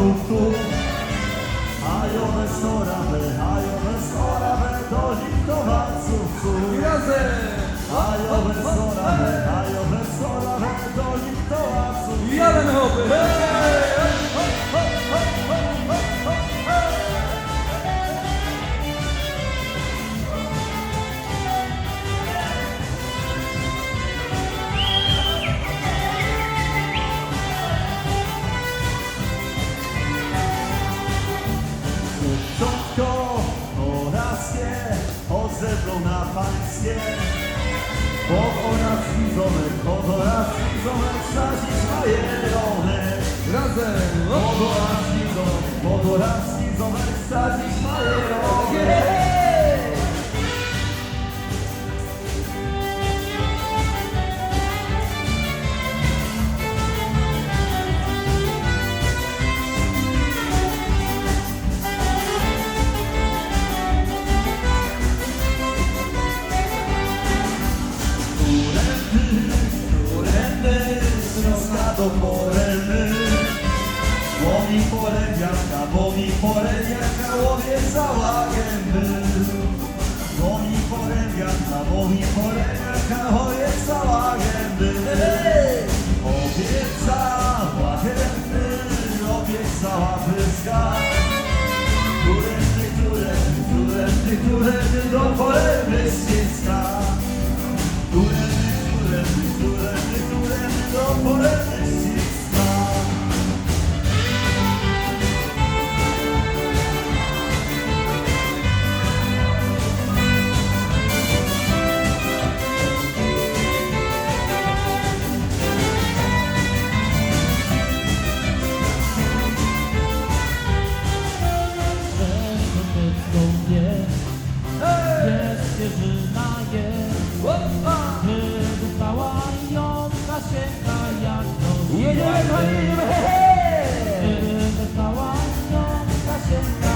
A produktów. Ajones Orawe, Ajones Orawe, do Lichtowaców Razem! Ajones Orawe, Ajones Orawe, do Lichtowaców Jeden hopy! Ozebrą na pańskie. Pod oracji zomek, pod oracji zomek, sadzić majeronek. Razem! Pod oracji zomek, pod oracji zomek, sadzić majeronek. Poręby. Łowi porędziaka, łowi porędziaka, łowie cała gęby. zwierzyna jest Wybuchnęła i ją zasięga jak do Jedziemy, jedziemy, ją